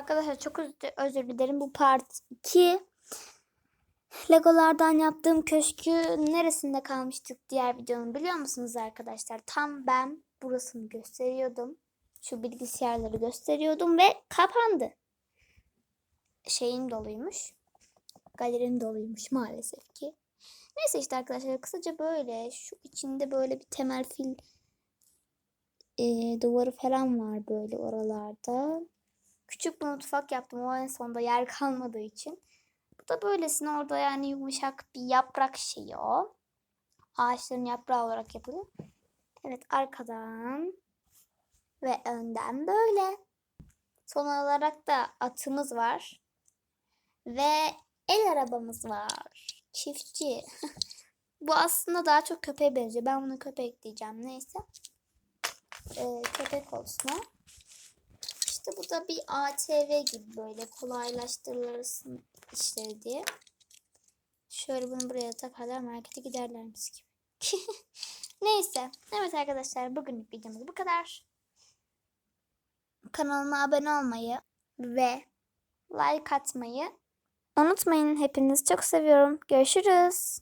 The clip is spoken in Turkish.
Arkadaşlar çok özür, dilerim. Bu part 2. Legolardan yaptığım köşkü neresinde kalmıştık diğer videonun biliyor musunuz arkadaşlar? Tam ben burasını gösteriyordum. Şu bilgisayarları gösteriyordum ve kapandı. Şeyim doluymuş. Galerim doluymuş maalesef ki. Neyse işte arkadaşlar kısaca böyle. Şu içinde böyle bir temel fil e, duvarı falan var böyle oralarda. Küçük bir mutfak yaptım. O en sonunda yer kalmadığı için. Bu da böylesine orada yani yumuşak bir yaprak şeyi o. Ağaçların yaprağı olarak yapılıyor. Evet arkadan ve önden böyle. Son olarak da atımız var. Ve el arabamız var. Çiftçi. Bu aslında daha çok köpeğe benziyor. Ben bunu köpek diyeceğim. Neyse. Ee, köpek olsun o. Bu bir ATV gibi böyle kolaylaştırılırsın işleri diye. Şöyle bunu buraya takarlar markete giderlermiş gibi. Neyse. Evet arkadaşlar bugünlük videomuz bu kadar. Kanalıma abone olmayı ve like atmayı unutmayın. Hepinizi çok seviyorum. Görüşürüz.